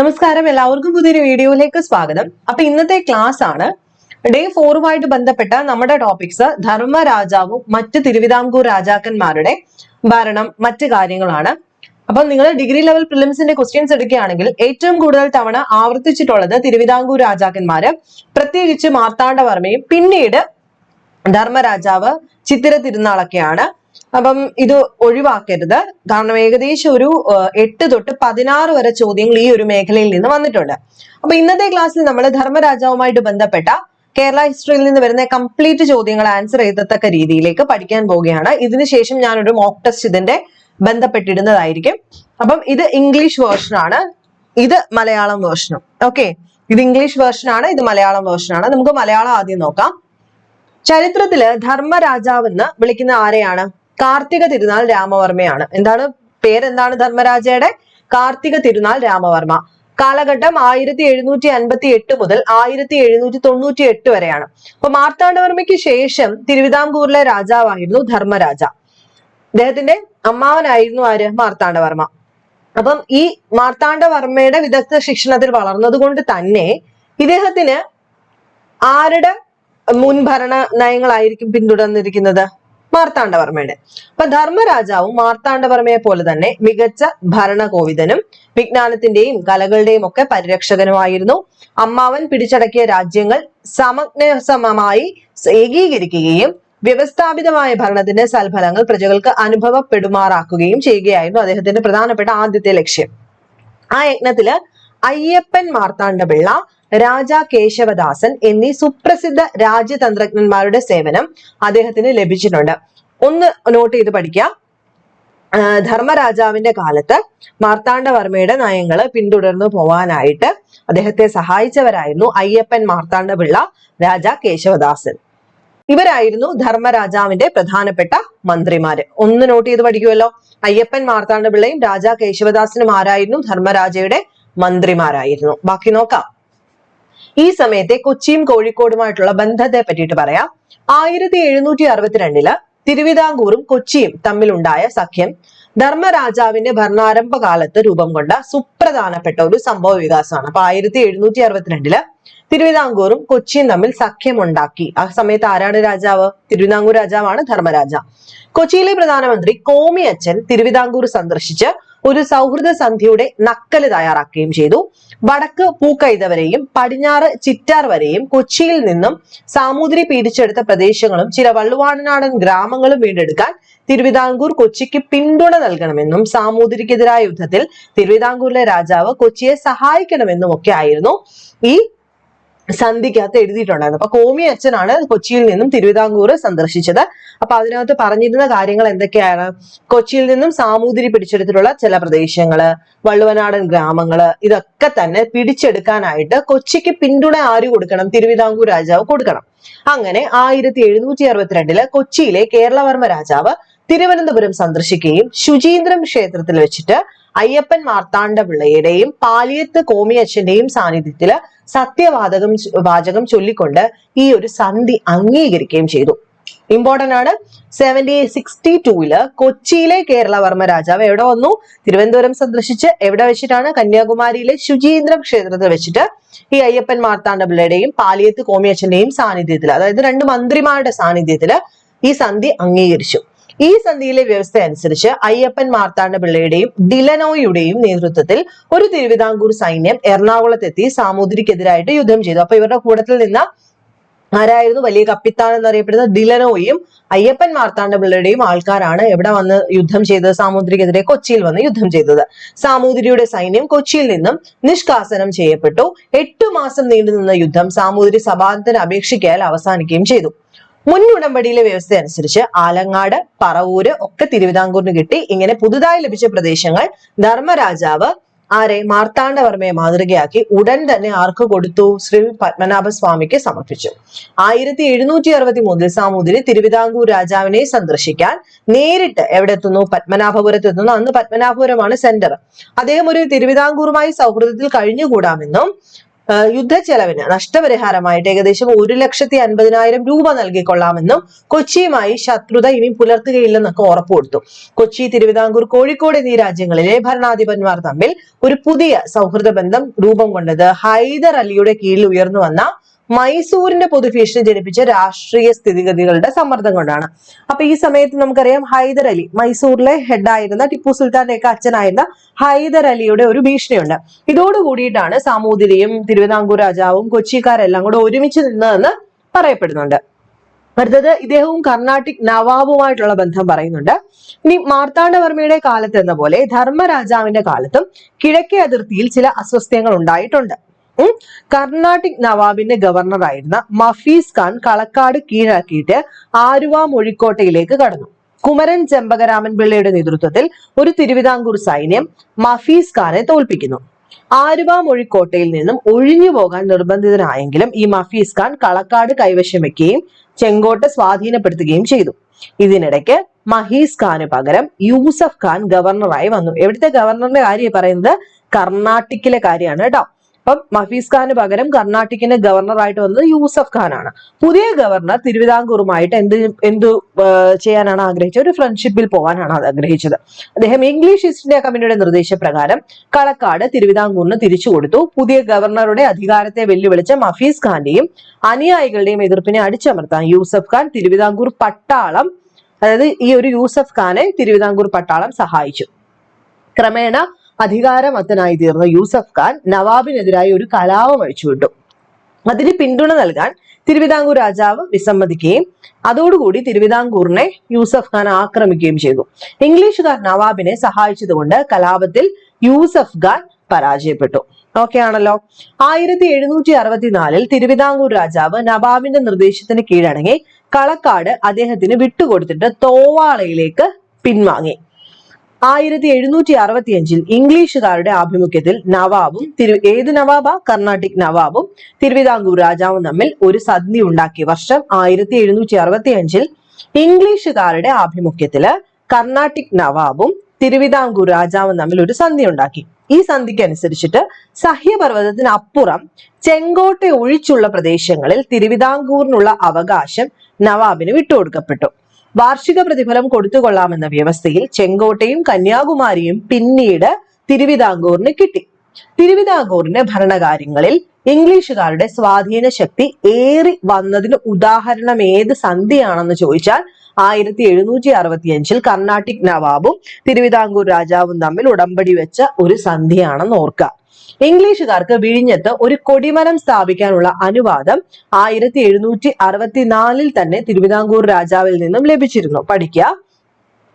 നമസ്കാരം. എല്ലാവർക്കും പുതിയൊരു വീഡിയോയിലേക്ക് സ്വാഗതം. അപ്പൊ ഇന്നത്തെ ക്ലാസ് ആണ്. ഡേ ഫോറുമായിട്ട് ബന്ധപ്പെട്ട നമ്മുടെ ടോപ്പിക്സ് ധർമ്മരാജാവും മറ്റ് തിരുവിതാംകൂർ രാജാക്കന്മാരുടെ ഭരണം മറ്റ് കാര്യങ്ങളാണ്. അപ്പം നിങ്ങൾ ഡിഗ്രി ലെവൽ പ്രിലിംസിന്റെ ക്വസ്റ്റ്യൻസ് എടുക്കുകയാണെങ്കിൽ ഏറ്റവും കൂടുതൽ തവണ ആവർത്തിച്ചിട്ടുള്ളത് തിരുവിതാംകൂർ രാജാക്കന്മാര് പ്രത്യേകിച്ച് മാർത്താണ്ഡവർമ്മയും പിന്നീട് ധർമ്മരാജാവ് ചിത്തിര തിരുനാളൊക്കെയാണ്. അപ്പം ഇത് ഒഴിവാക്കരുത്. കാരണം ഏകദേശം ഒരു എട്ട് തൊട്ട് പതിനാറ് വരെ ചോദ്യങ്ങൾ ഈ ഒരു മേഖലയിൽ നിന്ന് വന്നിട്ടുണ്ട്. അപ്പൊ ഇന്നത്തെ ക്ലാസ്സിൽ നമ്മൾ ധർമ്മരാജാവുമായിട്ട് ബന്ധപ്പെട്ട കേരള ഹിസ്റ്ററിയിൽ നിന്ന് വരുന്ന കംപ്ലീറ്റ് ചോദ്യങ്ങൾ ആൻസർ ചെയ്തത്തക്ക രീതിയിലേക്ക് പഠിക്കാൻ പോവുകയാണ്. ഇതിനുശേഷം ഞാനൊരു മോക്ക് ടെസ്റ്റ് ഇതിന്റെ ബന്ധപ്പെട്ടിടുന്നതായിരിക്കും. അപ്പം ഇത് ഇംഗ്ലീഷ് വേർഷനാണ് ഇത് മലയാളം വേർഷനും ഓക്കെ? ഇത് ഇംഗ്ലീഷ് വേർഷനാണ് ഇത് മലയാളം വേർഷനാണ് നമുക്ക് മലയാളം ആദ്യം നോക്കാം. ചരിത്രത്തിൽ ധർമ്മരാജാവെന്ന് വിളിക്കുന്ന ആരെയാണ്? കാർത്തിക തിരുനാൾ രാമവർമ്മയാണ്. എന്താണ്? പേരെന്താണ് ധർമ്മരാജയുടെ? കാർത്തിക തിരുനാൾ രാമവർമ്മ. കാലഘട്ടം ആയിരത്തി എഴുന്നൂറ്റി അൻപത്തി എട്ട് മുതൽ ആയിരത്തി എഴുന്നൂറ്റി തൊണ്ണൂറ്റി എട്ട് വരെയാണ്. അപ്പൊ മാർത്താണ്ഡവർമ്മയ്ക്ക് ശേഷം തിരുവിതാംകൂറിലെ രാജാവായിരുന്നു ധർമ്മരാജ. അദ്ദേഹത്തിന്റെ അമ്മാവനായിരുന്നു ആര്? മാർത്താണ്ഡവർമ്മ. അപ്പം ഈ മാർത്താണ്ഡവർമ്മയുടെ വിദഗ്ധ ശിക്ഷണത്തിൽ വളർന്നത് കൊണ്ട് തന്നെ ഇദ്ദേഹത്തിന് ആരുടെ മുൻഭരണ നയങ്ങളായിരിക്കും പിന്തുടർന്നിരിക്കുന്നത്? മാർത്താണ്ഡവർമ്മയുടെ. അപ്പൊ ധർമ്മരാജാവും മാർത്താണ്ഡവർമ്മയെ പോലെ തന്നെ മികച്ച ഭരണകോവിതനും വിജ്ഞാനത്തിന്റെയും കലകളുടെയും ഒക്കെ പരിരക്ഷകനുമായിരുന്നു. അമ്മാവൻ പിടിച്ചടക്കിയ രാജ്യങ്ങൾ സമഗ്നസമമായി ഏകീകരിക്കുകയും വ്യവസ്ഥാപിതമായ ഭരണത്തിന്റെ സൽഫലങ്ങൾ പ്രജകൾക്ക് അനുഭവപ്പെടുമാറാക്കുകയും ചെയ്യുകയായിരുന്നു അദ്ദേഹത്തിന്റെ പ്രധാനപ്പെട്ട ആദ്യത്തെ ലക്ഷ്യം. ആ യജ്ഞത്തിൽ അയ്യപ്പൻ മാർത്താണ്ഡപിള്ള രാജ കേശവദാസൻ എന്നീ സുപ്രസിദ്ധ രാജ്യതന്ത്രജ്ഞന്മാരുടെ സേവനം അദ്ദേഹത്തിന് ലഭിച്ചിട്ടുണ്ട്. ഒന്ന് നോട്ട് ചെയ്ത് പഠിക്കാം ധർമ്മരാജാവിന്റെ കാലത്ത് മാർത്താണ്ഡവർമ്മയുടെ നയങ്ങൾ പിന്തുടർന്നു പോവാനായിട്ട് അദ്ദേഹത്തെ സഹായിച്ചവരായിരുന്നു അയ്യപ്പൻ മാർത്താണ്ഡപിള്ള രാജ കേശവദാസൻ. ഇവരായിരുന്നു ധർമ്മരാജാവിന്റെ പ്രധാനപ്പെട്ട മന്ത്രിമാര്. ഒന്ന് നോട്ട് ചെയ്ത് പഠിക്കുമല്ലോ അയ്യപ്പൻ മാർത്താണ്ഡപിള്ളയും രാജ കേശവദാസനും ആരായിരുന്നു? ധർമ്മരാജയുടെ മന്ത്രിമാരായിരുന്നു. ബാക്കി നോക്കാം. ഈ സമയത്തെ കൊച്ചിയും കോഴിക്കോടുമായിട്ടുള്ള ബന്ധത്തെ പറ്റിയിട്ട് പറയാം. ആയിരത്തി എഴുന്നൂറ്റി അറുപത്തിരണ്ടിൽ തിരുവിതാംകൂറും കൊച്ചിയും തമ്മിലുണ്ടായ സഖ്യം ധർമ്മരാജാവിന്റെ ഭരണാരംഭ കാലത്ത് രൂപം കൊണ്ട സുപ്രധാനപ്പെട്ട ഒരു സംഭവ വികാസമാണ്. അപ്പൊ ആയിരത്തി എഴുന്നൂറ്റി അറുപത്തിരണ്ടിൽ തിരുവിതാംകൂറും കൊച്ചിയും തമ്മിൽ സഖ്യമുണ്ടാക്കി. ആ സമയത്ത് ആരാണ് രാജാവ്? തിരുവിതാംകൂർ രാജാവാണ് ധർമ്മരാജ. കൊച്ചിയിലെ പ്രധാനമന്ത്രി കോമിയച്ചൻ തിരുവിതാംകൂർ സന്ദർശിച്ച് ഒരു സൗഹൃദ സന്ധ്യയുടെ നക്കൽ തയ്യാറാക്കുകയും ചെയ്തു. വടക്ക് പൂക്കൈത വരെയും പടിഞ്ഞാറ് ചിറ്റാർ വരെയും കൊച്ചിയിൽ നിന്നും സാമൂതിരി പീഡിച്ചെടുത്ത പ്രദേശങ്ങളും ചില വള്ളുവാടനാടൻ ഗ്രാമങ്ങളും വീണ്ടെടുക്കാൻ തിരുവിതാംകൂർ കൊച്ചിക്ക് പിന്തുണ നൽകണമെന്നും സാമൂതിരിക്കെതിരായ യുദ്ധത്തിൽ തിരുവിതാംകൂറിലെ രാജാവ് കൊച്ചിയെ സഹായിക്കണമെന്നും ഒക്കെ ആയിരുന്നു. ഈ സന്ധിക്കകത്ത് എഴുതിയിട്ടുണ്ടായിരുന്നു. അപ്പൊ കോമി അച്ഛനാണ് കൊച്ചിയിൽ നിന്നും തിരുവിതാംകൂർ സന്ദർശിച്ചത്. അപ്പൊ അതിനകത്ത് പറഞ്ഞിരുന്ന കാര്യങ്ങൾ എന്തൊക്കെയാണ്? കൊച്ചിയിൽ നിന്നും സാമൂതിരി പിടിച്ചെടുത്തിട്ടുള്ള ചില പ്രദേശങ്ങൾ വള്ളുവനാടൻ ഗ്രാമങ്ങൾ ഇതൊക്കെ തന്നെ പിടിച്ചെടുക്കാനായിട്ട് കൊച്ചിക്ക് പിന്തുണ ആര് കൊടുക്കണം? തിരുവിതാംകൂർ രാജാവ് കൊടുക്കണം. അങ്ങനെ ആയിരത്തി എഴുന്നൂറ്റി അറുപത്തിരണ്ടിൽ കൊച്ചിയിലെ കേരളവർമ്മ രാജാവ് തിരുവനന്തപുരം സന്ദർശിക്കുകയും ശുചീന്ദ്രം ക്ഷേത്രത്തിൽ വെച്ചിട്ട് അയ്യപ്പൻ മാർത്താണ്ഡ പിള്ളയുടെയും പാലിയത്ത് കോമിയച്ഛന്റെയും സാന്നിധ്യത്തിൽ സത്യവാചകം വാചകം ചൊല്ലിക്കൊണ്ട് ഈ ഒരു സന്ധി അംഗീകരിക്കുകയും ചെയ്തു. ഇമ്പോർട്ടന്റ് ആണ്. സെവന്റി സിക്സ്റ്റി ടൂവിൽ കൊച്ചിയിലെ കേരളവർമ്മ രാജാവ് എവിടെ വന്നു? തിരുവനന്തപുരം സന്ദർശിച്ച് എവിടെ വെച്ചിട്ടാണ്? കന്യാകുമാരിയിലെ ശുചീന്ദ്രം ക്ഷേത്രത്തിൽ വെച്ചിട്ട് ഈ അയ്യപ്പൻ മാർത്താണ്ഡപിള്ളയുടെയും പാലിയത്ത് കോമിയച്ഛന്റെയും സാന്നിധ്യത്തിൽ അതായത് രണ്ട് മന്ത്രിമാരുടെ സാന്നിധ്യത്തിൽ ഈ സന്ധി അംഗീകരിച്ചു. ഈ സന്ധിയിലെ വ്യവസ്ഥ അനുസരിച്ച് അയ്യപ്പൻ മാർത്താണ്ഡപിള്ളയുടെയും ഡിലനോയുടെയും നേതൃത്വത്തിൽ ഒരു തിരുവിതാംകൂർ സൈന്യം എറണാകുളത്തെത്തി സാമൂതിരിക്കെതിരായിട്ട് യുദ്ധം ചെയ്തു. അപ്പൊ ഇവരുടെ കൂട്ടത്തിൽ നിന്ന് ആരായിരുന്നു? വലിയ കപ്പിത്താൻ എന്നറിയപ്പെടുന്ന ഡിലനോയും അയ്യപ്പൻ മാർത്താണ്ഡപിള്ളയുടെയും ആൾക്കാരാണ് എവിടെ വന്ന് യുദ്ധം ചെയ്തത്? സാമൂതിരിക്കെതിരെ കൊച്ചിയിൽ വന്ന് യുദ്ധം ചെയ്തത്. സാമൂതിരിയുടെ സൈന്യം കൊച്ചിയിൽ നിന്നും നിഷ്കാസനം ചെയ്യപ്പെട്ടു. എട്ടു മാസം നീണ്ടു നിന്ന യുദ്ധം സാമൂതിരി സഭാന്തത്തിന് അപേക്ഷിക്കാൻ അവസാനിക്കുകയും ചെയ്തു. മുൻ ഉടമ്പടിയിലെ വ്യവസ്ഥ അനുസരിച്ച് ആലങ്ങാട് പറവൂര് ഒക്കെ തിരുവിതാംകൂറിന് കിട്ടി. ഇങ്ങനെ പുതുതായി ലഭിച്ച പ്രദേശങ്ങൾ ധർമ്മരാജാവ് ആരെ മാർത്താണ്ഡവർമ്മയെ മാതൃകയാക്കി ഉടൻ തന്നെ ആർക്ക് കൊടുത്തു? ശ്രീ പത്മനാഭ സ്വാമിക്ക് സമർപ്പിച്ചു. ആയിരത്തി എഴുന്നൂറ്റി അറുപത്തി മൂന്നിൽ സാമൂതിരി തിരുവിതാംകൂർ രാജാവിനെ സന്ദർശിക്കാൻ നേരിട്ട് എവിടെ എത്തുന്നു? പത്മനാഭപുരത്ത് എത്തുന്നു. അന്ന് പത്മനാഭപുരമാണ് സെന്റർ അദ്ദേഹം ഒരു തിരുവിതാംകൂറുമായി സൗഹൃദത്തിൽ കഴിഞ്ഞുകൂടാമെന്നും യുദ്ധച്ചെലവിന് നഷ്ടപരിഹാരമായിട്ട് ഏകദേശം ഒരു ലക്ഷത്തി അൻപതിനായിരം രൂപ നൽകിക്കൊള്ളാമെന്നും കൊച്ചിയുമായി ശത്രുത ഇനി പുലർത്തുകയില്ലെന്നൊക്കെ ഉറപ്പു കൊടുത്തു. കൊച്ചി തിരുവിതാംകൂർ കോഴിക്കോട് എന്നീ രാജ്യങ്ങളിലെ ഭരണാധിപന്മാർ തമ്മിൽ ഒരു പുതിയ സൗഹൃദ ബന്ധം രൂപം കൊണ്ടത് ഹൈദർ അലിയുടെ കീഴിൽ ഉയർന്നു വന്ന മൈസൂരിന്റെ പൊതുഭീഷണി ജനിപ്പിച്ച രാഷ്ട്രീയ സ്ഥിതിഗതികളുടെ സമ്മർദ്ദം കൊണ്ടാണ്. അപ്പൊ ഈ സമയത്ത് നമുക്കറിയാം ഹൈദർ അലി മൈസൂരിലെ ഹെഡായിരുന്ന ടിപ്പു സുൽത്താന്റെ ഒക്കെ അച്ഛനായിരുന്ന ഹൈദർ അലിയുടെ ഒരു ഭീഷണിയുണ്ട്. ഇതോടുകൂടിയിട്ടാണ് സാമൂതിരിയും തിരുവിതാംകൂർ രാജാവും കൊച്ചിക്കാരെല്ലാം കൂടെ ഒരുമിച്ച് നിന്നതെന്ന് പറയപ്പെടുന്നുണ്ട്. അടുത്തത് ഇദ്ദേഹവും കർണാട്ടിക് നവാബുമായിട്ടുള്ള ബന്ധം പറയുന്നുണ്ട്. ഇനി മാർത്താണ്ഡവർമ്മയുടെ കാലത്ത് എന്ന പോലെ ധർമ്മരാജാവിന്റെ കാലത്തും കിഴക്കേ അതിർത്തിയിൽ ചില അസ്വസ്ഥ്യങ്ങൾ ഉണ്ടായിട്ടുണ്ട്. കർണാട്ടിക് നവാബിന്റെ ഗവർണർ ആയിരുന്ന മഫീസ് ഖാൻ കളക്കാട് കീഴാക്കിയിട്ട് ആരുവ മൊഴിക്കോട്ടയിലേക്ക് കടന്നു. കുമരൻ ചെമ്പകരാമൻ പിള്ളയുടെ നേതൃത്വത്തിൽ ഒരു തിരുവിതാംകൂർ സൈന്യം മഫീസ് ഖാനെ തോൽപ്പിക്കുന്നു. ആരുവ മൊഴിക്കോട്ടയിൽ നിന്നും ഒഴിഞ്ഞു പോകാൻ നിർബന്ധിതനായെങ്കിലും ഈ മഫീസ് ഖാൻ കളക്കാട് കൈവശം വെക്കുകയും ചെങ്കോട്ട സ്വാധീനപ്പെടുത്തുകയും ചെയ്തു. ഇതിനിടയ്ക്ക് മഹീസ് ഖാന് പകരം യൂസഫ് ഖാൻ ഗവർണറായി വന്നു. എവിടുത്തെ ഗവർണറിന്റെ കാര്യം പറയുന്നത്? കർണാട്ടിക്കിലെ കാര്യമാണ് കേട്ടോ അപ്പം മഫീസ് ഖാന് പകരം കർണാട്ടിക്കിന്റെ ഗവർണറായിട്ട് വന്നത് യൂസഫ് ഖാനാണ് പുതിയ ഗവർണർ തിരുവിതാംകൂറുമായിട്ട് എന്ത് എന്തു ചെയ്യാനാണ് ആഗ്രഹിച്ചത്? ഒരു ഫ്രണ്ട്ഷിപ്പിൽ പോകാനാണ് ആഗ്രഹിച്ചത്. അദ്ദേഹം ഇംഗ്ലീഷ് ഈസ്റ്റ് ഇന്ത്യ കമ്പനിയുടെ നിർദ്ദേശപ്രകാരം കളക്കാട് തിരുവിതാംകൂറിന് തിരിച്ചു കൊടുത്തു. പുതിയ ഗവർണറുടെ അധികാരത്തെ വെല്ലുവിളിച്ച മഫീസ് ഖാന്റെയും അനുയായികളുടെയും എതിർപ്പിനെ അടിച്ചമർത്താൻ യൂസഫ് ഖാൻ തിരുവിതാംകൂർ പട്ടാളം അതായത് ഈ ഒരു യൂസഫ് ഖാനെ തിരുവിതാംകൂർ പട്ടാളം സഹായിച്ചു. ക്രമേണ അധികാരമത്തനായി തീർന്ന യൂസഫ് ഖാൻ നവാബിനെതിരായി ഒരു കലാപം അഴിച്ചുവിട്ടു. അതിന് പിന്തുണ നൽകാൻ തിരുവിതാംകൂർ രാജാവ് വിസമ്മതിക്കുകയും അതോടുകൂടി തിരുവിതാംകൂറിനെ യൂസഫ് ഖാൻ ആക്രമിക്കുകയും ചെയ്തു. ഇംഗ്ലീഷുകാർ നവാബിനെ സഹായിച്ചതുകൊണ്ട് കലാപത്തിൽ യൂസഫ് ഖാൻ പരാജയപ്പെട്ടു. ഓക്കെ ആണല്ലോ. ആയിരത്തി എഴുന്നൂറ്റി അറുപത്തിനാലിൽ തിരുവിതാംകൂർ രാജാവ് നവാബിന്റെ നിർദ്ദേശത്തിന് കീഴടങ്ങി കളക്കാട് അദ്ദേഹത്തിന് വിട്ടുകൊടുത്തിട്ട് തോവാളയിലേക്ക് പിൻവാങ്ങി. ആയിരത്തി എഴുന്നൂറ്റി അറുപത്തിയഞ്ചിൽ ഇംഗ്ലീഷുകാരുടെ ആഭിമുഖ്യത്തിൽ നവാബും തിരു ഏത് നവാബ? കർണാട്ടിക് നവാബും തിരുവിതാംകൂർ രാജാവും തമ്മിൽ ഒരു സന്ധി ഉണ്ടാക്കിയ വർഷം ആയിരത്തി എഴുന്നൂറ്റി അറുപത്തിയഞ്ചിൽ ഇംഗ്ലീഷുകാരുടെ ആഭിമുഖ്യത്തിൽ കർണാട്ടിക് നവാബും തിരുവിതാംകൂർ രാജാവും തമ്മിൽ ഒരു സന്ധി ഉണ്ടാക്കി. ഈ സന്ധിക്ക് അനുസരിച്ചിട്ട് സഹ്യപർവതത്തിന് അപ്പുറം ചെങ്കോട്ട ഒഴിച്ചുള്ള പ്രദേശങ്ങളിൽ തിരുവിതാംകൂറിനുള്ള അവകാശം നവാബിന് വിട്ടുകൊടുക്കപ്പെട്ടു. വാർഷിക പ്രതിഫലം കൊടുത്തുകൊള്ളാമെന്ന വ്യവസ്ഥയിൽ ചെങ്കോട്ടയും കന്യാകുമാരിയും പിന്നീട് തിരുവിതാംകൂറിന് കിട്ടി. തിരുവിതാംകൂറിന്റെ ഭരണകാര്യങ്ങളിൽ ഇംഗ്ലീഷുകാരുടെ സ്വാധീന ശക്തി ഏറി വന്നതിന് ഉദാഹരണം ഏത് സന്ധിയാണെന്ന് ചോദിച്ചാൽ ആയിരത്തി എഴുന്നൂറ്റി അറുപത്തിയഞ്ചിൽ കർണാട്ടിക് നവാബും തിരുവിതാംകൂർ രാജാവും തമ്മിൽ ഉടമ്പടി വെച്ച ഒരു സന്ധിയാണെന്ന് ഓർക്കുക. ഇംഗ്ലീഷുകാർക്ക് വിഴിഞ്ഞത്ത് ഒരു കൊടിമരം സ്ഥാപിക്കാനുള്ള അനുവാദം ആയിരത്തി എഴുന്നൂറ്റി അറുപത്തിനാലിൽ തന്നെ തിരുവിതാംകൂർ രാജാവിൽ നിന്നും ലഭിച്ചിരുന്നു. പഠിക്കുക.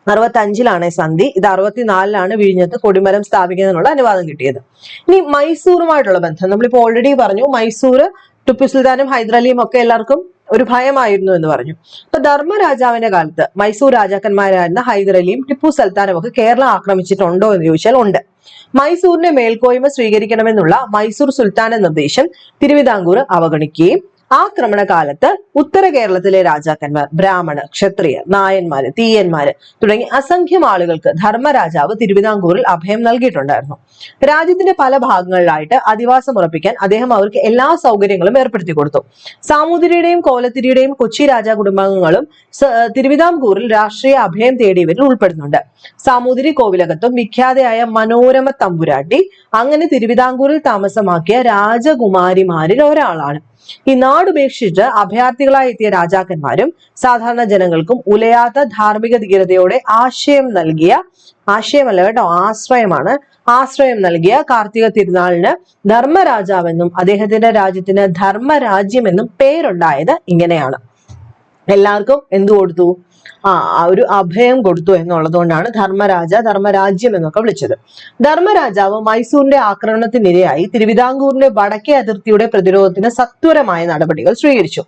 അറുപത്തി അഞ്ചിലാണ് സന്ധി. ഇത് അറുപത്തിനാലിലാണ് വിഴിഞ്ഞത്ത് കൊടിമരം സ്ഥാപിക്കുന്നതിനുള്ള അനുവാദം കിട്ടിയത്. ഇനി മൈസൂറുമായിട്ടുള്ള ബന്ധം. നമ്മളിപ്പോ ഓൾറെഡി പറഞ്ഞു മൈസൂർ ടിപ്പു സുൽത്താനും ഹൈദരാലിയും ഒക്കെ എല്ലാവർക്കും ഒരു ഭയമായിരുന്നു എന്ന് പറഞ്ഞു. അപ്പൊ ധർമ്മരാജാവിന്റെ കാലത്ത് മൈസൂർ രാജാക്കന്മാരായിരുന്ന ഹൈദരലിയും ടിപ്പു സുൽത്താനും ഒക്കെ കേരളം ആക്രമിച്ചിട്ടുണ്ടോ എന്ന് ചോദിച്ചാൽ ഉണ്ട്. മൈസൂരിന്റെ മേൽക്കോയ്മ സ്വീകരിക്കണമെന്നുള്ള മൈസൂർ സുൽത്താന്റെ നിർദ്ദേശം തിരുവിതാംകൂർ അവഗണിക്കുകയും ആക്രമണ കാലത്ത് ഉത്തര കേരളത്തിലെ രാജാക്കന്മാർ ബ്രാഹ്മണർ ക്ഷത്രിയർ നായന്മാര് തീയന്മാര് തുടങ്ങി അസംഖ്യം ആളുകൾക്ക് ധർമ്മരാജാവ് തിരുവിതാംകൂറിൽ അഭയം നൽകിയിട്ടുണ്ടായിരുന്നു. രാജ്യത്തിന്റെ പല ഭാഗങ്ങളിലായിട്ട് അധിവാസം ഉറപ്പിക്കാൻ അദ്ദേഹം അവർക്ക് എല്ലാ സൗകര്യങ്ങളും ഏർപ്പെടുത്തി കൊടുത്തു. സാമൂതിരിയുടെയും കോലത്തിരിയുടെയും കൊച്ചി രാജാ കുടുംബാംഗങ്ങളും തിരുവിതാംകൂറിൽ രാഷ്ട്രീയ അഭയം തേടിയവരിൽ ഉൾപ്പെടുന്നുണ്ട്. സാമൂതിരി കോവിലകത്തും വിഖ്യാതയായ മനോരമ തമ്പുരാട്ടി അങ്ങനെ തിരുവിതാംകൂറിൽ താമസമാക്കിയ രാജകുമാരിമാരിൽ ഒരാളാണ്. ഈ നാടുപേക്ഷിച്ച് അഭയാർത്ഥികളായി എത്തിയ രാജാക്കന്മാരും സാധാരണ ജനങ്ങൾക്കും ഉലയാത്ത ധാർമ്മിക ധീരതയോടെ ആശയം നൽകിയ ആശയമല്ല കേട്ടോ ആശ്രയമാണ്. ആശ്രയം നൽകിയ കാർത്തിക തിരുനാളിന് ധർമ്മരാജാവെന്നും അദ്ദേഹത്തിന്റെ രാജ്യത്തിന് ധർമ്മരാജ്യമെന്നും പേരുണ്ടായത് ഇങ്ങനെയാണ്. എല്ലാവർക്കും എന്തു കൊടുത്തു? ആ ഒരു അഭയം കൊടുത്തു എന്നുള്ളതുകൊണ്ടാണ് ധർമ്മരാജ ധർമ്മരാജ്യം എന്നൊക്കെ വിളിച്ചത്. ധർമ്മരാജാവ് മൈസൂരിന്റെ ആക്രമണത്തിനിരയായി തിരുവിതാംകൂറിന്റെ വടക്കേ അതിർത്തിയുടെ പ്രതിരോധത്തിന് സത്വരമായ നടപടികൾ സ്വീകരിച്ചു.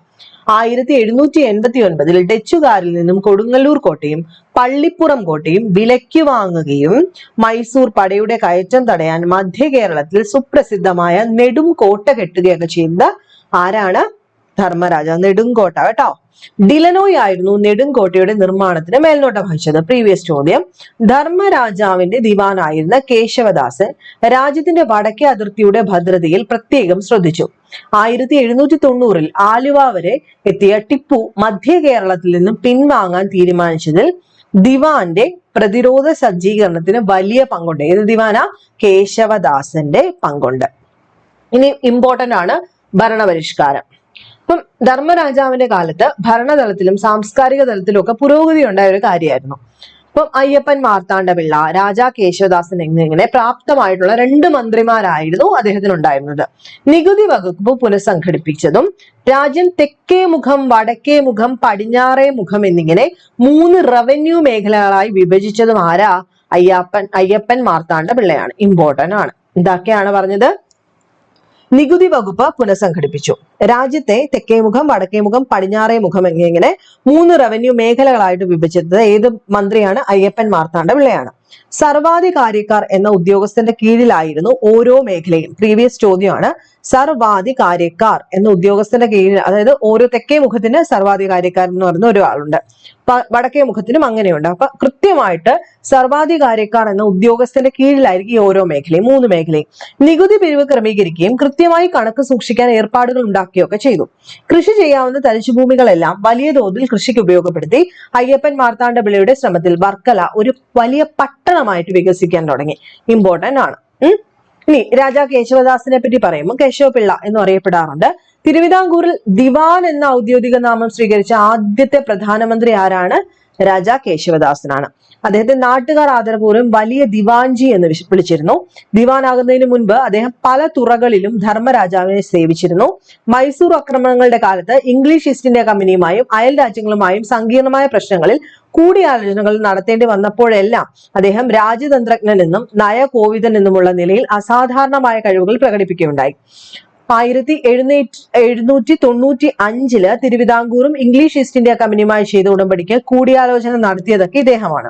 ആയിരത്തി എഴുന്നൂറ്റി എൺപത്തി ഒൻപതിൽ ഡച്ചുകാരിൽ നിന്നും കൊടുങ്ങല്ലൂർ കോട്ടയും പള്ളിപ്പുറം കോട്ടയും വിലയ്ക്ക് വാങ്ങുകയും മൈസൂർ പടയുടെ കയറ്റം തടയാൻ മധ്യ കേരളത്തിൽ സുപ്രസിദ്ധമായ നെടും കോട്ട കെട്ടുകയൊക്കെ ചെയ്ത ആരാണ്? ധർമ്മരാജ നെടുങ്കോട്ട കേട്ടോ. ഡിലനോയ് ആയിരുന്നു നെടുങ്കോട്ടയുടെ നിർമ്മാണത്തിന് മേൽനോട്ടം വഹിച്ചത്. പ്രീവിയസ് ചോദ്യം ധർമ്മരാജാവിന്റെ ദിവാനായിരുന്ന കേശവദാസൻ രാജ്യത്തിന്റെ വടക്കേ അതിർത്തിയുടെ ഭദ്രതയിൽ പ്രത്യേകം ശ്രദ്ധിച്ചു. ആയിരത്തി എഴുന്നൂറ്റി തൊണ്ണൂറിൽ ആലുവ വരെ എത്തിയ ടിപ്പു മധ്യ കേരളത്തിൽ നിന്നും പിൻവാങ്ങാൻ തീരുമാനിച്ചതിൽ ദിവാന്റെ പ്രതിരോധ സജ്ജീകരണത്തിന് വലിയ പങ്കുണ്ട്. ഏത് ദിവാന? കേശവദാസന്റെ പങ്കുണ്ട്. ഇനി ഇമ്പോർട്ടന്റ് ആണ് ഭരണപരിഷ്കാരം. ഇപ്പം ധർമ്മരാജാവിന്റെ കാലത്ത് ഭരണതലത്തിലും സാംസ്കാരിക തലത്തിലും ഒക്കെ പുരോഗതി ഉണ്ടായ ഒരു കാര്യമായിരുന്നു. ഇപ്പം അയ്യപ്പൻ മാർത്താണ്ഡപിള്ള രാജാ കേശവദാസൻ എന്നിങ്ങനെ പ്രാപ്തമായിട്ടുള്ള രണ്ട് മന്ത്രിമാരായിരുന്നു അദ്ദേഹത്തിന് ഉണ്ടായിരുന്നത് നികുതി വകുപ്പ് പുനഃസംഘടിപ്പിച്ചതും രാജ്യം തെക്കേ മുഖം വടക്കേ മുഖം പടിഞ്ഞാറേ മുഖം എന്നിങ്ങനെ മൂന്ന് റവന്യൂ മേഖലകളായി വിഭജിച്ചതും ആരാ? അയ്യപ്പൻ അയ്യപ്പൻ മാർത്താണ്ഡ പിള്ളയാണ് ഇമ്പോർട്ടന്റ് ആണ്. ഇതൊക്കെയാണ് പറഞ്ഞത്. നികുതി വകുപ്പ് പുനഃസംഘടിപ്പിച്ചു. രാജ്യത്തെ തെക്കേ മുഖം വടക്കേ മുഖം പടിഞ്ഞാറേ മുഖം എന്നിങ്ങനെ മൂന്ന് റവന്യൂ മേഖലകളായിട്ട് വിഭജിച്ചത് ഏത് മന്ത്രിയാണ്? അയ്യപ്പൻ മാർത്താണ്ഡ പിള്ളയാണ്. സർവാധികാരിക്കാർ എന്ന ഉദ്യോഗസ്ഥന്റെ കീഴിലായിരുന്നു ഓരോ മേഖലയും പ്രീവിയസ് ചോദ്യമാണ് സർവാധികാരിക്കാർ എന്ന ഉദ്യോഗസ്ഥന്റെ കീഴിൽ അതായത് ഓരോ തെക്കേ മുഖത്തിന് സർവാധികാരിക്കാരൻ എന്ന് പറയുന്ന ഒരാളുണ്ട്. വടക്കേ മുഖത്തിനും അങ്ങനെയുണ്ട്. അപ്പൊ കൃത്യമായിട്ട് സർവാധികാരിക്കാർ എന്ന ഉദ്യോഗസ്ഥന്റെ കീഴിലായിരിക്കും ഈ ഓരോ മേഖലയും മൂന്ന് മേഖലയും. നികുതി പിരിവ് ക്രമീകരിക്കുകയും കൃത്യമായി കണക്ക് സൂക്ഷിക്കാൻ ഏർപ്പാടുകൾ ഉണ്ടാക്കുകയൊക്കെ ചെയ്തു. കൃഷി ചെയ്യാവുന്ന തരിശുഭൂമികളെല്ലാം വലിയ തോതിൽ കൃഷിക്ക് ഉപയോഗപ്പെടുത്തി അയ്യപ്പൻ മാർത്താണ്ഡപിള്ളിയുടെ ശ്രമത്തിൽ വർക്കല ഒരു വലിയ പട്ടണമായിട്ട് വികസിക്കാൻ തുടങ്ങി. ഇമ്പോർട്ടന്റ് ആണ്. ഇനി രാജാ കേശവദാസിനെ പറ്റി പറയുമ്പോൾ കേശവപിള്ള എന്ന് അറിയപ്പെടാറുണ്ട്. തിരുവിതാംകൂറിൽ ദിവാൻ എന്ന ഔദ്യോഗിക നാമം സ്വീകരിച്ച ആദ്യത്തെ പ്രധാനമന്ത്രി ആരാണ്? രാജ കേശവദാസനാണ്. അദ്ദേഹത്തെ നാട്ടുകാർ ആദരപൂർവം വലിയ ദിവാൻജി എന്ന് വിളിച്ചിരുന്നു. ദിവാനാകുന്നതിന് മുൻപ് അദ്ദേഹം പല തുറകളിലും ധർമ്മരാജാവിനെ സേവിച്ചിരുന്നു. മൈസൂർ ആക്രമണങ്ങളുടെ കാലത്ത് ഇംഗ്ലീഷ് ഈസ്റ്റ് ഇന്ത്യ കമ്പനിയുമായും അയൽ രാജ്യങ്ങളുമായും സങ്കീർണമായ പ്രശ്നങ്ങളിൽ കൂടിയാലോചനകൾ നടത്തേണ്ടി വന്നപ്പോഴെല്ലാം അദ്ദേഹം രാജ്യതന്ത്രജ്ഞനെന്നും എന്നും നയകോവിദൻ എന്നുമുള്ള നിലയിൽ അസാധാരണമായ കഴിവുകൾ പ്രകടിപ്പിക്കുകയുണ്ടായി. ആയിരത്തി എഴുന്നൂറ്റി എഴുന്നൂറ്റി തൊണ്ണൂറ്റി അഞ്ചിൽ തിരുവിതാംകൂറും ഇംഗ്ലീഷ് ഈസ്റ്റ് ഇന്ത്യ കമ്പനിയുമായി ചെയ്ത ഉടമ്പടിക്ക് കൂടിയാലോചന നടത്തിയതൊക്കെ ഇദ്ദേഹമാണ്.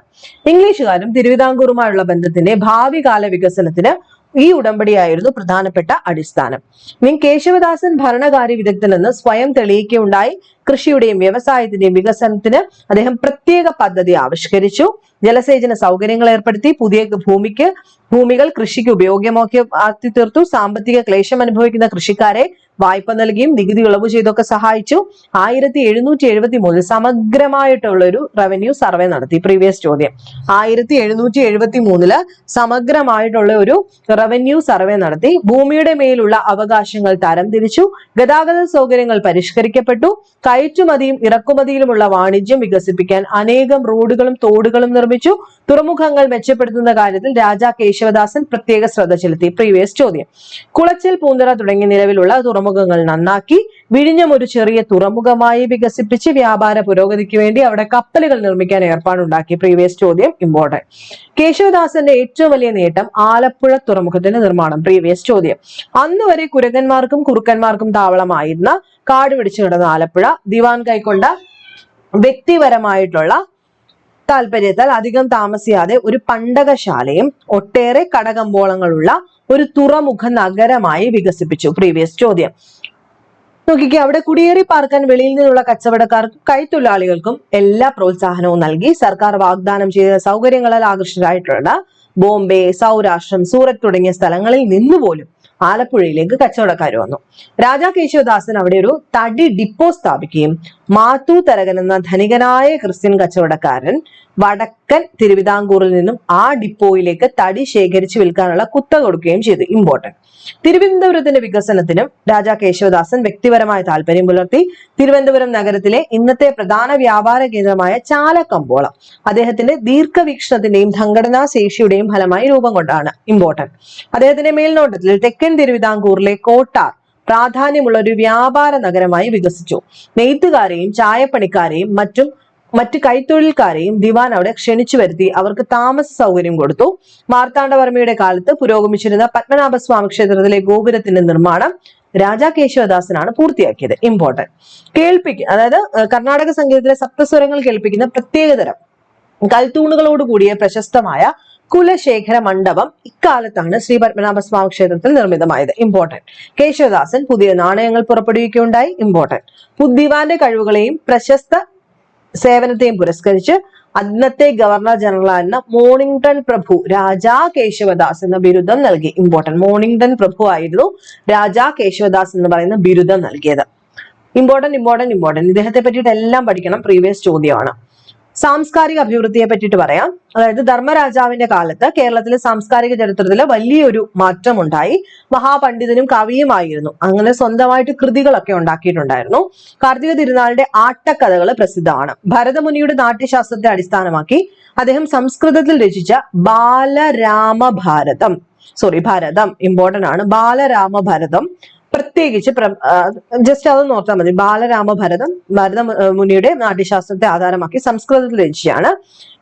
ഇംഗ്ലീഷുകാരും തിരുവിതാംകൂറുമായുള്ള ബന്ധത്തിന്റെ ഭാവി കാല വികസനത്തിന് ഈ ഉടമ്പടിയായിരുന്നു പ്രധാനപ്പെട്ട അടിസ്ഥാനം. മീൻ കേശവദാസൻ ഭരണകാര്യ വിദഗ്ധനെന്ന് സ്വയം തെളിയിക്കുകയുണ്ടായി. കൃഷിയുടെയും വ്യവസായത്തിന്റെയും വികസനത്തിന് അദ്ദേഹം പ്രത്യേക പദ്ധതി ആവിഷ്കരിച്ചു. ജലസേചന സൗകര്യങ്ങൾ ഏർപ്പെടുത്തി. പുതിയ ഭൂമിക്ക് ഭൂമികൾ കൃഷിക്ക് ഉപയോഗ്യമാക്കി ആക്കി തീർത്തു. സാമ്പത്തിക ക്ലേശം അനുഭവിക്കുന്ന കൃഷിക്കാരെ വായ്പ നൽകിയും നികുതി ഇളവ് ചെയ്തൊക്കെ സഹായിച്ചു. ആയിരത്തി എഴുന്നൂറ്റി എഴുപത്തി മൂന്നിൽ സമഗ്രമായിട്ടുള്ള ഒരു റവന്യൂ സർവേ നടത്തി പ്രീവിയസ് ചോദ്യം. ആയിരത്തി എഴുന്നൂറ്റി എഴുപത്തി മൂന്നിൽ സമഗ്രമായിട്ടുള്ള ഒരു റവന്യൂ സർവേ നടത്തി. ഭൂമിയുടെ മേലുള്ള അവകാശങ്ങൾ തരംതിരിച്ചു ഗതാഗത സൗകര്യങ്ങൾ പരിഷ്കരിക്കപ്പെട്ടു. കയറ്റുമതിയും ഇറക്കുമതിയിലുമുള്ള വാണിജ്യം വികസിപ്പിക്കാൻ അനേകം റോഡുകളും തോടുകളും നിർമ്മിച്ചു. തുറമുഖങ്ങൾ മെച്ചപ്പെടുത്തുന്ന കാര്യത്തിൽ രാജാ കേശവദാസൻ പ്രത്യേക ശ്രദ്ധ ചെലുത്തി. പ്രീവിയസ് ചോദ്യം. കുളച്ചൽ പൂന്തറ തുടങ്ങിയ നിലവിലുള്ള തുറമുഖങ്ങൾ നന്നാക്കി വിഴിഞ്ഞം ഒരു ചെറിയ തുറമുഖമായി വികസിപ്പിച്ച് വ്യാപാര പുരോഗതിക്ക് വേണ്ടി അവിടെ കപ്പലുകൾ നിർമ്മിക്കാൻ ഏർപ്പാടുണ്ടാക്കി. പ്രീവിയസ് ചോദ്യം ഇമ്പോർട്ടന്റ് കേശവദാസന്റെ ഏറ്റവും വലിയ നേട്ടം ആലപ്പുഴ തുറമുഖത്തിന്റെ നിർമ്മാണം. പ്രീവിയസ് ചോദ്യം. അന്ന് വരെ കുരങ്ങന്മാർക്കും കുറുക്കന്മാർക്കും താവളമായിരുന്ന കാട് പിടിച്ചു കിടന്ന ആലപ്പുഴ ദിവാൻ കൈക്കൊണ്ട വ്യക്തിപരമായിട്ടുള്ള താല്പര്യത്താൽ അധികം താമസിയാതെ ഒരു പണ്ടകശാലയും ഒട്ടേറെ കടകമ്പോളങ്ങളുള്ള ഒരു തുറമുഖ നഗരമായി വികസിപ്പിച്ചു. പ്രീവിയസ് ചോദ്യം. നോക്കിക്കേ അവിടെ കുടിയേറി പാർക്കാൻ വെളിയിൽ നിന്നുള്ള കച്ചവടക്കാർക്കും കൈത്തൊഴിലാളികൾക്കും എല്ലാ പ്രോത്സാഹനവും നൽകി സർക്കാർ വാഗ്ദാനം ചെയ്ത സൗകര്യങ്ങളാൽ ആകർഷകരായിട്ടുള്ള ബോംബെ സൗരാഷ്ട്രം സൂറത്ത് തുടങ്ങിയ സ്ഥലങ്ങളിൽ നിന്നുപോലും ആലപ്പുഴയിലേക്ക് കച്ചവടക്കാർ വന്നു. രാജാ കേശവദാസൻ അവിടെ ഒരു തടി ഡിപ്പോ സ്ഥാപിക്കുകയും മാത്തൂ തരകൻ എന്ന ധനികനായ ക്രിസ്ത്യൻ കച്ചവടക്കാരൻ വടക്കൻ തിരുവിതാംകൂറിൽ നിന്നും ആ ഡിപ്പോയിലേക്ക് തടി ശേഖരിച്ച് വിൽക്കാനുള്ള കുത്ത കൊടുക്കുകയും ചെയ്തു. ഇമ്പോർട്ടന്റ് തിരുവനന്തപുരത്തിന്റെ വികസനത്തിനും രാജാ കേശവദാസൻ വ്യക്തിപരമായ താല്പര്യം പുലർത്തി തിരുവനന്തപുരം നഗരത്തിലെ ഇന്നത്തെ പ്രധാന വ്യാപാര കേന്ദ്രമായ ചാലക്കമ്പോളം അദ്ദേഹത്തിന്റെ ദീർഘവീക്ഷണത്തിന്റെയും സംഘടനാ ശേഷിയുടെയും ഫലമായി രൂപം കൊണ്ടാണ്. ഇമ്പോർട്ടന്റ് അദ്ദേഹത്തിന്റെ മേൽനോട്ടത്തിൽ തെക്കൻ തിരുവിതാംകൂറിലെ കോട്ടാർ പ്രാധാന്യമുള്ള ഒരു വ്യാപാര നഗരമായി വികസിച്ചു. നെയ്ത്തുകാരെയും ചായപ്പണിക്കാരെയും മറ്റും മറ്റ് കൈത്തൊഴിൽക്കാരെയും ദിവാൻ അവിടെ ക്ഷണിച്ചു വരുത്തി അവർക്ക് താമസ സൗകര്യം കൊടുത്തു. മാർത്താണ്ഡവർമ്മയുടെ കാലത്ത് പുരോഗമിച്ചിരുന്ന പത്മനാഭസ്വാമി ക്ഷേത്രത്തിലെ ഗോപുരത്തിന്റെ നിർമ്മാണം രാജാ കേശവദാസനാണ് പൂർത്തിയാക്കിയത്. ഇമ്പോർട്ടന്റ് കേൾപ്പിക്കുക അതായത് കർണാടക സംഗീതത്തിലെ സപ്തസ്വരങ്ങൾ കേൾപ്പിക്കുന്ന പ്രത്യേകതരം കൽത്തൂണുകളോട് കൂടിയ പ്രശസ്തമായ കുലശേഖര മണ്ഡപം ഇക്കാലത്താണ് ശ്രീ പത്മനാഭസ്വാമി ക്ഷേത്രത്തിൽ നിർമ്മിതമായത്. ഇമ്പോർട്ടന്റ് കേശവദാസൻ പുതിയ നാണയങ്ങൾ പുറപ്പെടുവിക്കുകയുണ്ടായി. ഇമ്പോർട്ടന്റ് ബുദ്ധിവാന്റെ കഴിവുകളെയും പ്രശസ്ത സേവനത്തെയും പുരസ്കരിച്ച് അന്നത്തെ ഗവർണർ ജനറൽ ആയിരുന്ന മോണിംഗ്ടൺ പ്രഭു രാജാ കേശവദാസ് എന്ന ബിരുദം നൽകി. ഇമ്പോർട്ടന്റ് മോണിംഗ്ടൺ പ്രഭു ആയിരുന്നു രാജാ കേശവദാസ് എന്ന് പറയുന്ന ബിരുദം നൽകിയത്. ഇമ്പോർട്ടന്റ് ഇമ്പോർട്ടന്റ് ഇമ്പോർട്ടന്റ് ഇദ്ദേഹത്തെ പറ്റിയിട്ട് എല്ലാം പഠിക്കണം. പ്രീവിയസ് ചോദ്യമാണ്. സാംസ്കാരിക അഭിവൃദ്ധിയെ പറ്റിയിട്ട് പറയാം. അതായത് ധർമ്മരാജാവിന്റെ കാലത്ത് കേരളത്തിലെ സാംസ്കാരിക ചരിത്രത്തിൽ വലിയൊരു മാറ്റമുണ്ടായി. മഹാപണ്ഡിതനും കവിയുമായിരുന്നു. അങ്ങനെ സ്വന്തമായിട്ട് കൃതികളൊക്കെ ഉണ്ടാക്കിയിട്ടുണ്ടായിരുന്നു. കാർത്തിക തിരുനാളിന്റെ ആട്ടക്കഥകൾ പ്രസിദ്ധമാണ്. ഭരതമുനിയുടെ നാട്യശാസ്ത്രത്തെ അടിസ്ഥാനമാക്കി അദ്ദേഹം സംസ്കൃതത്തിൽ രചിച്ച ബാലരാമഭാരതം സോറി ഭാരതം. ഇമ്പോർട്ടന്റ് ആണ്. ബാലരാമഭാരതം പ്രത്യേകിച്ച് ജസ്റ്റ് അത് നോർത്താൽ മതി. ബാലരാമഭരതം ഭരത മുനിയുടെ നാട്യശാസ്ത്രത്തെ ആധാരമാക്കി സംസ്കൃതത്തിൽ രചിച്ചാണ്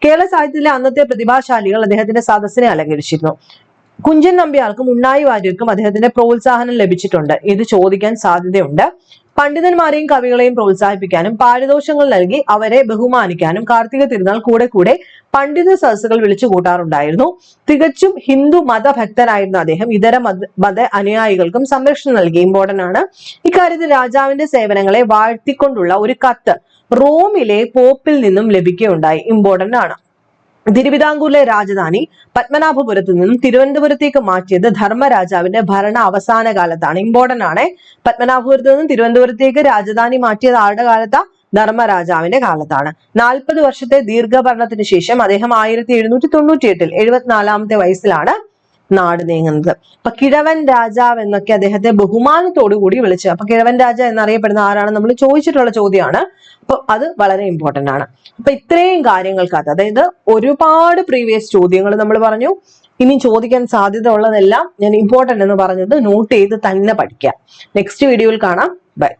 കേരള സാഹിത്യത്തിലെ അന്നത്തെ പ്രതിഭാശാലികൾ അദ്ദേഹത്തിന്റെ സദസ്സിനെ അലങ്കരിച്ചിരുന്നു. കുഞ്ചൻ നമ്പ്യാർക്കും ഉണ്ണായി വാര്യർക്കും അദ്ദേഹത്തിന്റെ പ്രോത്സാഹനം ലഭിച്ചിട്ടുണ്ട്. ഇത് ചോദിക്കാൻ സാധ്യതയുണ്ട്. പണ്ഡിതന്മാരെയും കവികളെയും പ്രോത്സാഹിപ്പിക്കാനും പാരിതോഷങ്ങൾ നൽകി അവരെ ബഹുമാനിക്കാനും കാർത്തിക തിരുനാൾ കൂടെ കൂടെ പണ്ഡിത സദസ്സുകൾ വിളിച്ചു കൂട്ടാറുണ്ടായിരുന്നു. തികച്ചും ഹിന്ദു മതഭക്തനായിരുന്ന അദ്ദേഹം ഇതര മത മത അനുയായികൾക്കും സംരക്ഷണം നൽകി ഇമ്പോർട്ടന്റ് ആണ്. ഇക്കാര്യത്തിൽ രാജാവിന്റെ സേവനങ്ങളെ വാഴ്ത്തിക്കൊണ്ടുള്ള ഒരു കത്ത് റോമിലെ പോപ്പിൽ നിന്നും ലഭിക്കുകയുണ്ടായി. ഇമ്പോർട്ടന്റ് ആണ്. തിരുവിതാംകൂറിലെ രാജധാനി പത്മനാഭപുരത്ത് നിന്നും തിരുവനന്തപുരത്തേക്ക് മാറ്റിയത് ധർമ്മരാജാവിന്റെ ഭരണ അവസാന കാലത്താണ്. ഇമ്പോർട്ടന്റ് ആണ്. പത്മനാഭപുരത്ത് നിന്നും തിരുവനന്തപുരത്തേക്ക് രാജധാനി മാറ്റിയത് ആരുടെ കാലത്താ? ധർമ്മരാജാവിന്റെ കാലത്താണ്. നാൽപ്പത് വർഷത്തെ ദീർഘഭരണത്തിന് ശേഷം അദ്ദേഹം ആയിരത്തി എഴുന്നൂറ്റി തൊണ്ണൂറ്റി എട്ടിൽ എഴുപത്തിനാലാമത്തെ വയസ്സിലാണ് നാട് നീങ്ങുന്നത്. അപ്പൊ കിഴവൻ രാജാവ് എന്നൊക്കെ അദ്ദേഹത്തെ ബഹുമാനത്തോടു കൂടി വിളിച്ചു അപ്പൊ കിഴവൻ രാജ എന്നറിയപ്പെടുന്ന ആരാണ് നമ്മൾ ചോദിച്ചിട്ടുള്ള ചോദ്യമാണ്. അപ്പൊ അത് വളരെ ഇമ്പോർട്ടന്റ് ആണ്. അപ്പൊ ഇത്രയും കാര്യങ്ങൾക്കകത്ത് അതായത് ഒരുപാട് പ്രീവിയസ് ചോദ്യങ്ങൾ നമ്മൾ പറഞ്ഞു. ഇനി ചോദിക്കാൻ സാധ്യത ഉള്ളതെല്ലാം ഞാൻ ഇമ്പോർട്ടന്റ് എന്ന് പറഞ്ഞത് നോട്ട് ചെയ്ത് തന്നെ പഠിക്കാം. നെക്സ്റ്റ് വീഡിയോയിൽ കാണാം. ബൈ